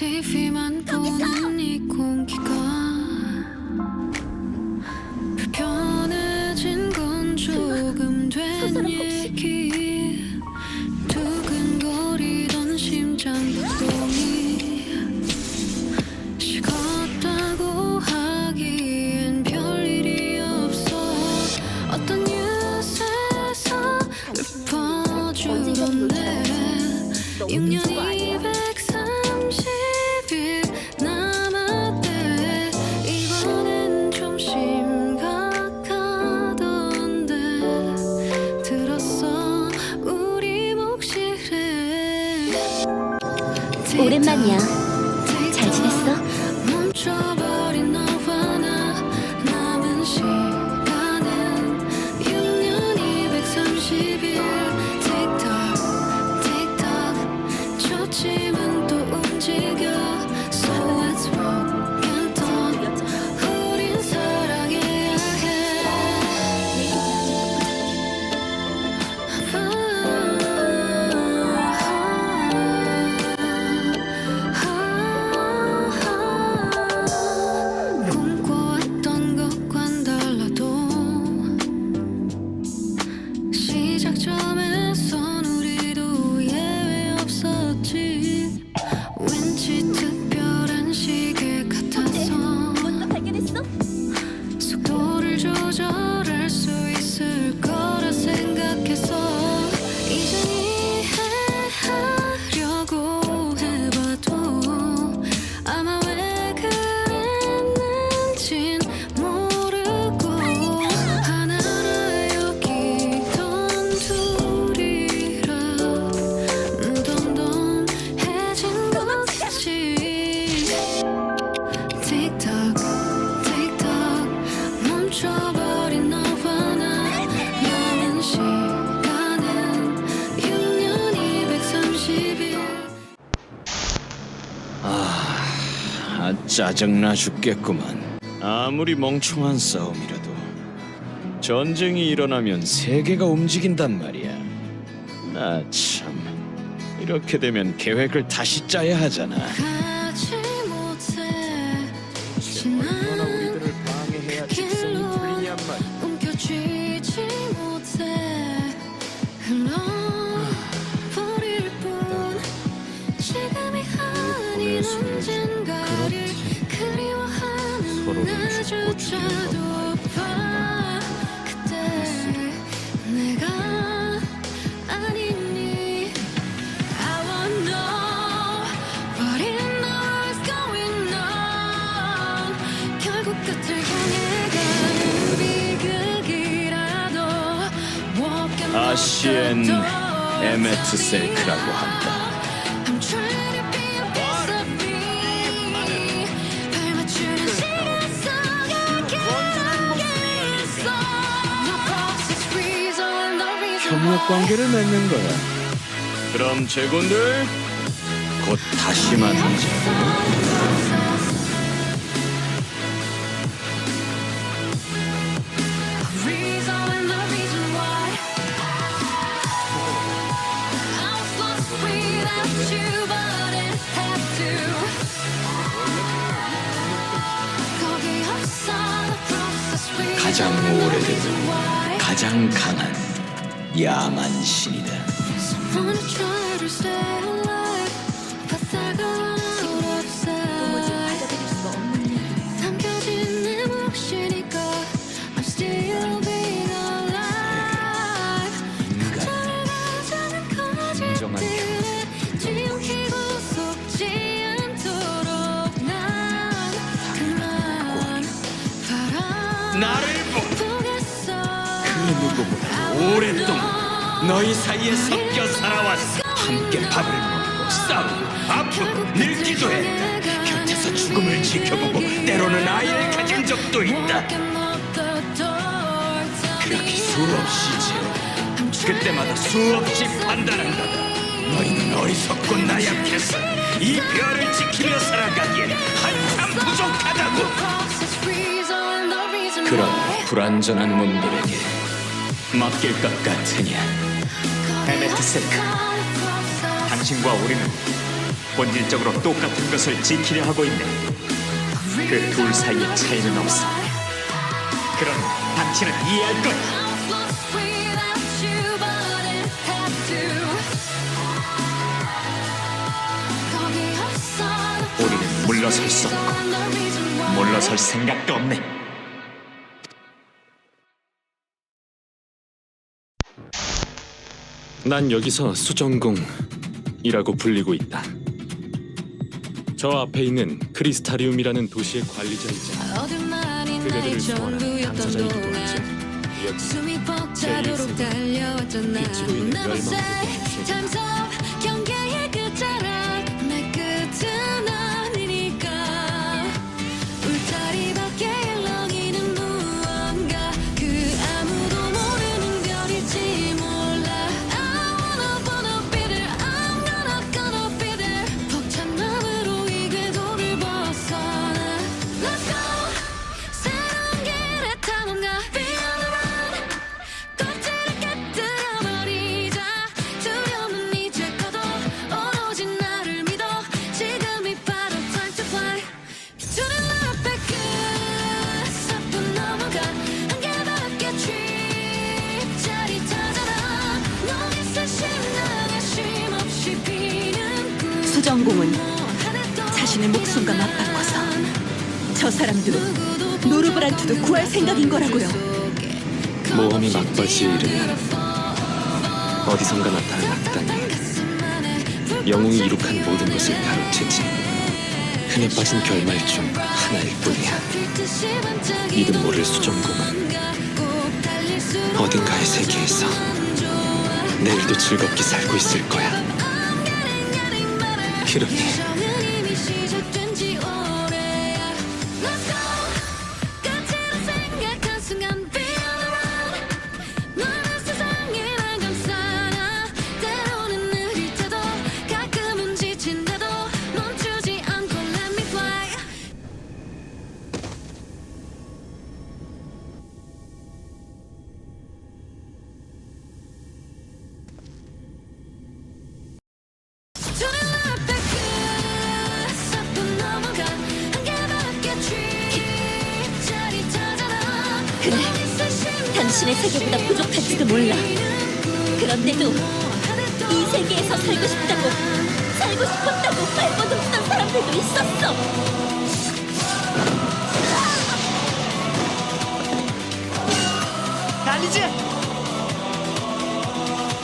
TV만 보는 이 아, 짜증나 죽겠구만. 아무리 멍청한 싸움이라도 전쟁이 일어나면 세계가 움직인단 말이야. 나 참. 이렇게 되면 계획을 다시 짜야 하잖아. 결국 끝을 향해 가는 비극이라도 아시엔. 에메트 셀크라고 한다. 협력 관계를 맺는 거야. 그럼 제군들 곧 다시 만나자. 가장 강한 야만 신이다. 너희 사이에 섞여 살아왔어. 함께 밥을 먹고 싸우고 아프고 늙기도 했다. 곁에서 죽음을 지켜보고 때로는 아이를 가진 적도 있다. 그렇게 수없이 지어 그때마다 수없이 판단한 거다. 너희는 어리석고 나약해서 이 별을 지키며 살아가기엔 한참 부족하다고. 그런 불완전한 놈들에게 맡길 것 같으냐? 에메트 세크, 당신과 우리는 본질적으로 똑같은 것을 지키려 하고 있네. 그 둘 사이의 차이는 없어. 그러니 당신은 이해할 거야. 우리는 물러설 수 없고. 물러설 생각도 없네. 난 여기서 수정공이라고 불리고 있다. 저 앞에 있는 크리스타리움이라는 도시의 관리자이자 어둠 그대들을 소환한 전부였던 당사자이기도 동안 하지. 여기 숨이 벅차도록 제1세기 달려왔잖아 빛으로 인해 say 된 세계. 구할 생각인 거라고요. 모험이 막바지에 이르면 어디선가 나타난 악당이 영웅이 이룩한 모든 것을 가로채지 흔해 빠진 결말 중 하나일 뿐이야. 이든 모를 수정공은 어딘가의 세계에서 내일도 즐겁게 살고 있을 거야. 그러니 당신의 세계보다 부족할지도 몰라. 그런데도 이 세계에서 살고 싶다고, 살고 싶었다고 발버둥치던 사람들도 있었어.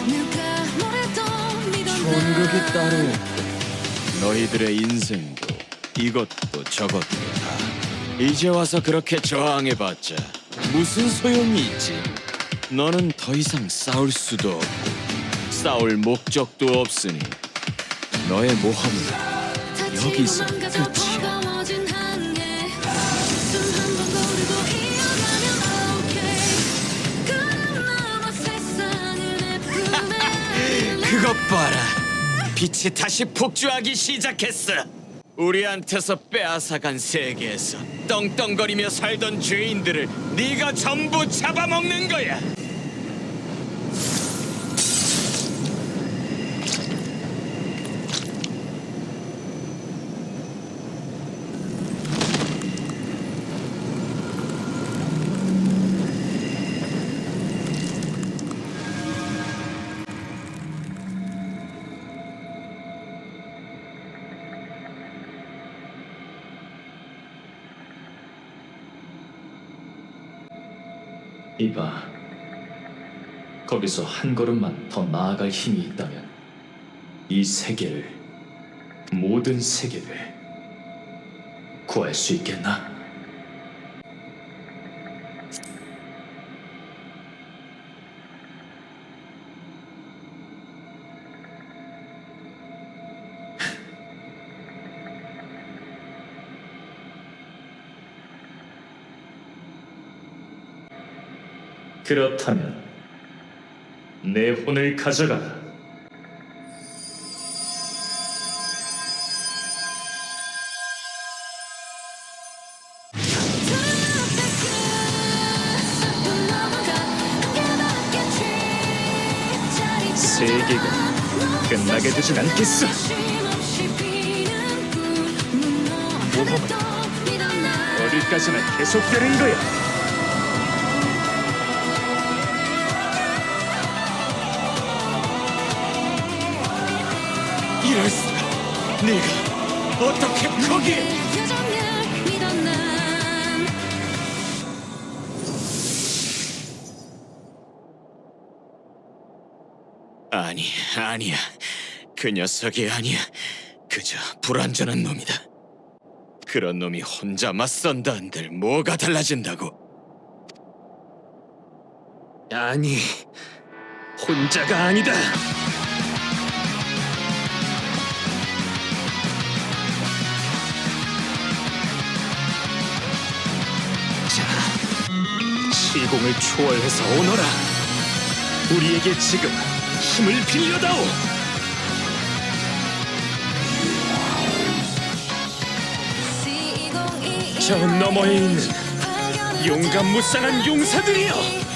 믿었나 천국이 따로 너희들의 인생도 이것도 저것도 다 이제 와서 그렇게 저항해봤자 무슨 소용이 있지? 너는 더 이상 싸울 수도 없고 싸울 목적도 없으니 너의 모험은 여기서 끝이야. 그것 봐라. 빛이 다시 폭주하기 시작했어 우리한테서 빼앗아간 세계에서 떵떵거리며 살던 죄인들을 네가 전부 잡아먹는 거야 이봐, 거기서 한 걸음만 더 나아갈 힘이 있다면 이 세계를, 모든 세계를 구할 수 있겠나? 그렇다면 내 혼을 가져가라. 쥐자릿하잖아 세계가 끝나게 되진 않겠어. 모험은 어디까지나 계속되는 거야. 네가 어떻게 거기에? 아니, 아니야. 그 녀석이 아니야. 그저 불완전한 놈이다. 그런 놈이 혼자 맞선다 한들 뭐가 달라진다고? 아니, 혼자가 아니다. 시공을 초월해서 오너라. 우리에게 지금 힘을 빌려다오. 저 너머에 있는 용감 무쌍한 용사들이여.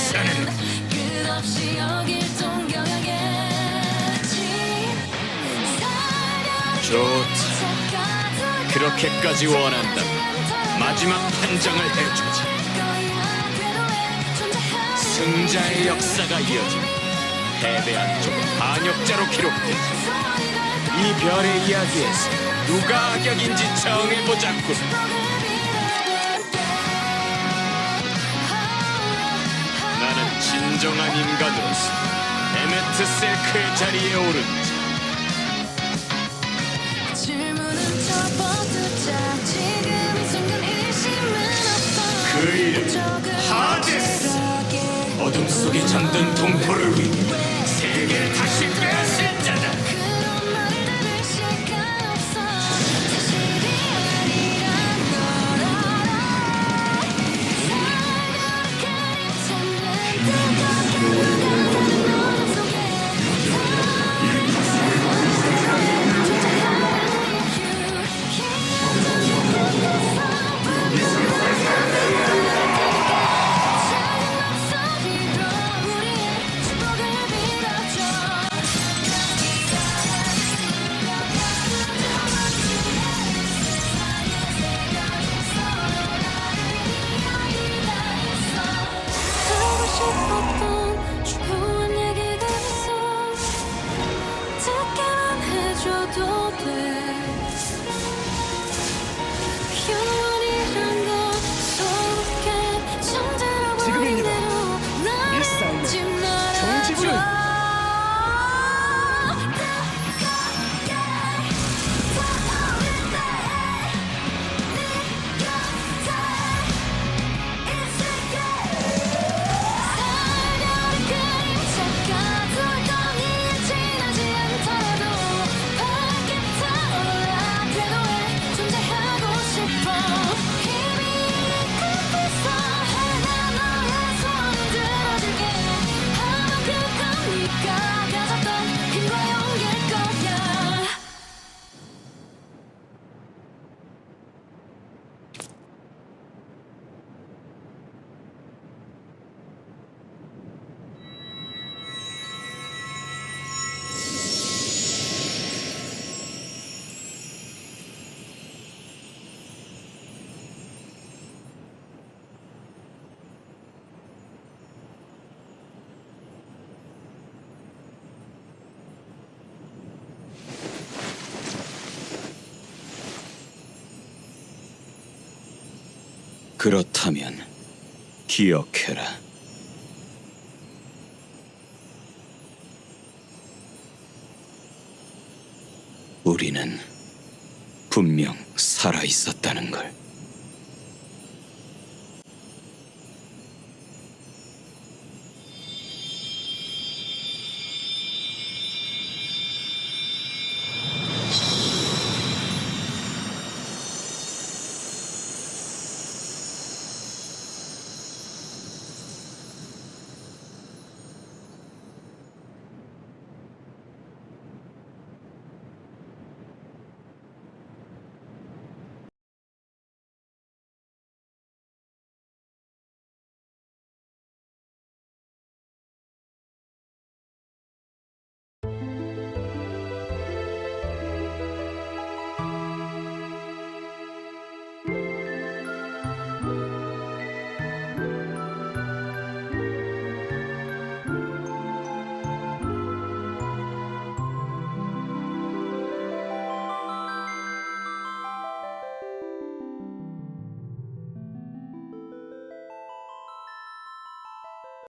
끈질겨서는 끝없이 여길 동경하겠지 좋다. 그렇게까지 원한다면 마지막 판정을 해주지. 승자의 역사가 이어지고 패배한 쪽은 반역자로 기록되지. 이 별의 이야기에서 누가 악역인지 정해보자고. 나 진정한 인간으로서 에메트 셀크의 자리에 오른 그 이름. 어쩌게? 어둠 속에 잠든 동포를 위해 세계를 다시 빼앗 그렇다면 기억해라. 우리는 분명 살아 있었다는 걸.